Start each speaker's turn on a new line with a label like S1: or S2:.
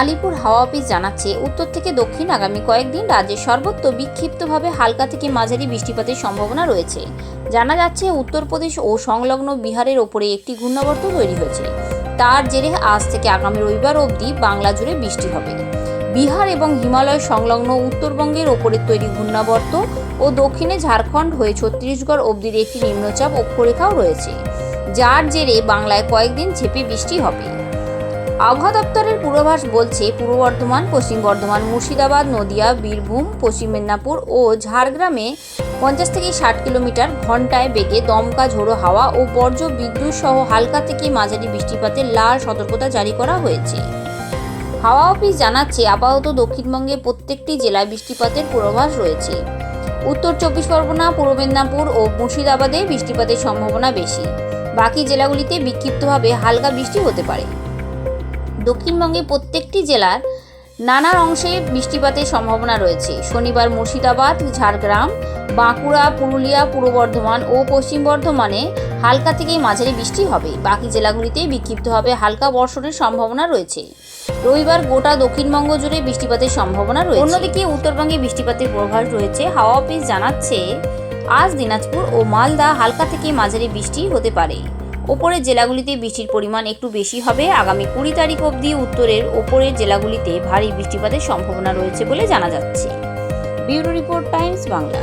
S1: আলিপুর হাওয়া অফিস জানাচ্ছে, উত্তর থেকে দক্ষিণ আগামী কয়েকদিন রাজ্যে সর্বত্র বিক্ষিপ্তভাবে হালকা থেকে মাঝারি বৃষ্টিপাতের সম্ভাবনা রয়েছে। জানা যাচ্ছে, উত্তরপ্রদেশ ও সংলগ্ন বিহারের ওপরে একটি ঘূর্ণাবর্ত তৈরি হয়েছে। তার জেরে আজ থেকে আগামী রবিবার অবধি বাংলা জুড়ে বৃষ্টি হবে। বিহার এবং হিমালয় সংলগ্ন উত্তরবঙ্গের ওপরে তৈরি ঘূর্ণাবর্ত ও দক্ষিণে ঝাড়খণ্ড হয়ে ছত্তিশগড় অবধির একটি নিম্নচাপ অক্ষরেখাও রয়েছে, যার জেরে বাংলায় কয়েকদিন ঝেপে বৃষ্টি হবে। আবহাওয়া দপ্তরের পূর্বাভাস বলছে পূর্ব বর্ধমান, পশ্চিম বর্ধমান, মুর্শিদাবাদ, নদিয়া, বীরভূম, পশ্চিম মেদিনীপুর ও ঝাড়গ্রামে পঞ্চাশ থেকে ষাট কিলোমিটার ঘন্টায় বেগে দমকা ঝোড়ো হাওয়া ও বর্জ্য বিদ্যুৎ সহ হালকা থেকে মাঝারি বৃষ্টিপাতের লাল সতর্কতা জারি করা হয়েছে। হাওয়া অফিস জানাচ্ছে আপাতত দক্ষিণবঙ্গে প্রত্যেকটি জেলায় বৃষ্টিপাতের পূর্বাভাস রয়েছে। উত্তর চব্বিশ পরগনা, পূর্ব মেদিনীপুর ও মুর্শিদাবাদে বৃষ্টিপাতের সম্ভাবনা বেশি। বাকি জেলাগুলিতে বিক্ষিপ্তভাবে হালকা বৃষ্টি হতে পারে। দক্ষিণবঙ্গে প্রত্যেকটি জেলার নানার অংশে বৃষ্টিপাতের সম্ভাবনা রয়েছে। শনিবার মুর্শিদাবাদ, ঝাড়গ্রাম, বাঁকুড়া, পুরুলিয়া, পূর্ব বর্ধমান ও পশ্চিম বর্ধমানে হালকা থেকে মাঝারি বৃষ্টি হবে। বাকি জেলাগুলিতে বিক্ষিপ্তভাবে হালকা বর্ষণের সম্ভাবনা রয়েছে। রবিবার গোটা দক্ষিণবঙ্গ জুড়ে বৃষ্টিপাতের সম্ভাবনা রয়েছে। অন্যদিকে উত্তরবঙ্গে বৃষ্টিপাতের পূর্বাভাস রয়েছে। হাওয়া অফিস জানাচ্ছে, আজ দিনাজপুর ও মালদা হালকা থেকে মাঝারি বৃষ্টি হতে পারে। ওপরের জেলাগুলিতে বৃষ্টির পরিমাণ একটু বেশি হবে। আগামী কুড়ি তারিখ অবধি উত্তরের ওপরের জেলাগুলিতে ভারী বৃষ্টিপাতের সম্ভাবনা রয়েছে বলে জানা যাচ্ছে। Bureau report Times Bangla.